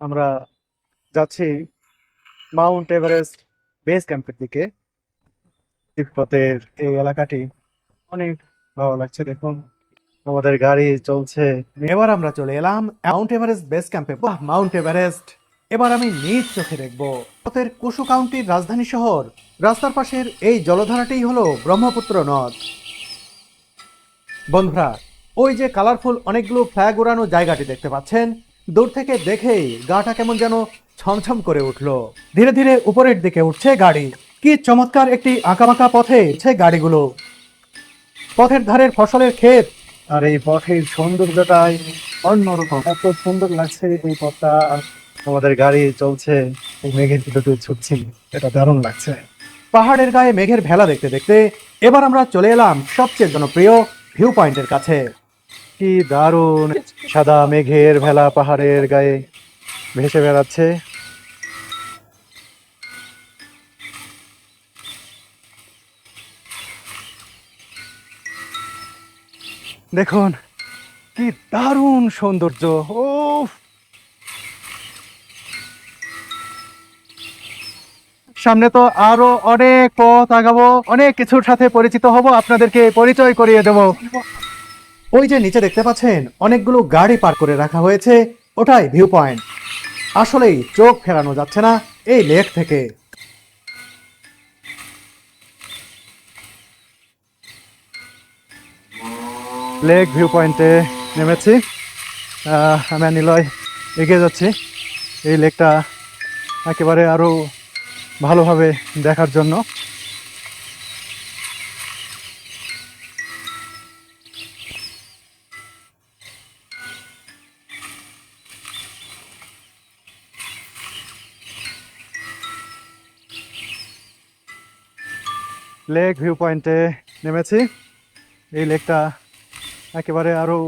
আমরা যাচ্ছি Mount Everest base ক্যাম্পের দিকে। তিব্বতের এই এলাকাটি অনেক ভালো লাগছে, দেখুন। আমাদের গাড়ি চলছে। এবার আমরা চলে এলাম মাউন্ট এভারেস্ট বেস ক্যাম্পে। বাহ, মাউন্ট এভারেস্ট! এবার আমি নিজ চোখে দেখব ভারতের কুশু কাউন্টির রাজধানী শহর। রাস্তার পাশের এই জলধারাটিই হলো ব্রহ্মপুত্র নদ। বন্ধুরা, ওই যে কালারফুল অনেকগুলো ফ্ল্যাগ উড়ানো জায়গাটি দেখতে পাচ্ছেন। দূর থেকে দেখেই গাটা কেমন যেন ছমছম করে উঠল। ধীরে ধীরে উপরের দিকে উঠছে গাড়ি। কি চমৎকার একটি আঁকাবাঁকা পথে উঠছে গাড়িগুলো। পথের ধারের ফসলের ক্ষেত। আর এই পথের সৌন্দর্যটাই অন্যরকম। এত সুন্দর লাগছে এই পথটা। আমাদের গাড়ি চলছে মেঘের ভিতরে ছুটছি এটা দারুণ লাগছে। পাহাড়ের গায়ে মেঘের ভেলা দেখতে দেখতে এবার আমরা চলে এলাম সবচেয়ে জনপ্রিয় ভিউ পয়েন্টের কাছে। কি দারুণ। সাদা মেঘের ভেলা পাহাড়ের গায়ে ভেসে বেড়াচ্ছে। দেখুন, কি দারুণ সৌন্দর্য ও সামনে তো আরও অনেক পথ আগাবো, অনেক কিছুর সাথে পরিচিত হব, আপনাদেরকে পরিচয় করিয়ে দেবো। ওই যে নিচে দেখতে পাচ্ছেন, অনেকগুলো গাড়ি পার করে রাখা হয়েছে, ওটাই ভিউ পয়েন্ট আসলেই চোখ ফেরানো যাচ্ছে না এই লেক থেকে। লেক ভিউ পয়েন্টে নেমেছি। আমি নিলয় এগিয়ে যাচ্ছি। এই লেকটা একেবারে আরও ভালোভাবে দেখার জন্য। লেক ভিউ পয়েন্টে নেমেছি। এই লেকটা একেবারে আরও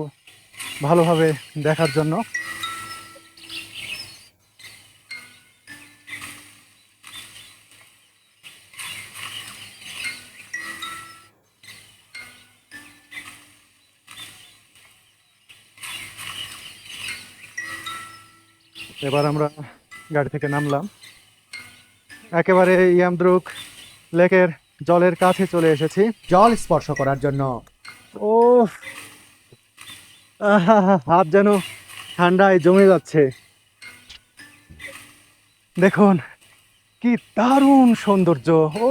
ভালোভাবে দেখার জন্য। এবার আমরা গাড়ি থেকে নামলাম। একেবারে ইয়ামদ্রুক লেকের জলের কাছে চলে এসেছি। জল স্পর্শ করার জন্য। ও হাত যেন ঠান্ডায় জমে যাচ্ছে। দেখুন, কি দারুণ সৌন্দর্য। ও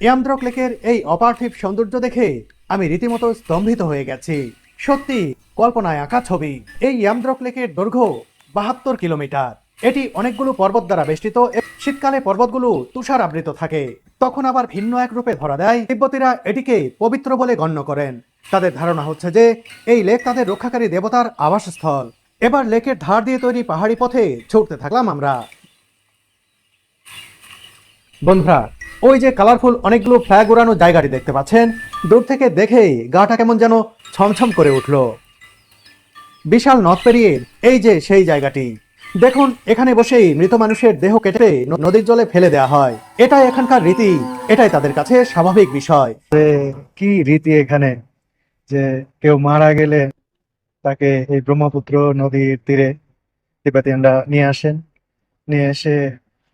ইয়ামদ্রক লেকের এই অপার্থিব সৌন্দর্য দেখে আমি রীতিমতো স্তম্ভিত হয়ে গেছি। সত্যি, কল্পনায় আঁকা ছবি। এই ইয়ামদ্রক লেকের দৈর্ঘ্য বাহাত্তর কিলোমিটার। এটি অনেকগুলো পর্বত দ্বারা বেষ্টিত শীতকালে পর্বতগুলো তুষার আবৃত থাকে। তখন আবার ভিন্ন এক রূপে ধরা দেয়। তিব্বতীরা এটিকে পবিত্র বলে গণ্য করেন। তাদের ধারণা হচ্ছে যে, এই লেক তাদের রক্ষাকারী দেবতার আবাসস্থল। এবার লেকের ধার দিয়ে তৈরি পাহাড়ি পথে ছুটতে থাকলাম আমরা। বন্ধুরা, ওই যে কালারফুল অনেকগুলো ফ্ল্যাগ উড়ানো জায়গাটি দেখতে পাচ্ছেন। দূর থেকে দেখেই গাটা কেমন যেন ছমছম করে উঠল। বিশাল নদ পেরিয়ে এই যে সেই জায়গাটি। দেখুন, এখানে বসেই মৃত মানুষের দেহ কেটে নদীর জলে ফেলে দেওয়া হয়। এটাই এখানকার রীতি, এটাই তাদের কাছে স্বাভাবিক বিষয়। কি রীতি এখানে? যে কেউ মারা গেলে তাকে এই ব্রহ্মপুত্র নদীর তীরে তিব্বতীয়ানরা নিয়ে আসেন। নিয়ে এসে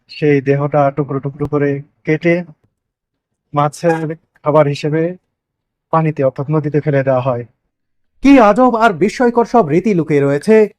সেই দেহটা টুকরো টুকরো করে কেটে মাছের খাবার হিসেবে পানিতে অর্থাৎ নদীতে ফেলে দেওয়া হয়। কি আজব আর বিস্ময়কর সব রীতি লুকিয়ে রয়েছে।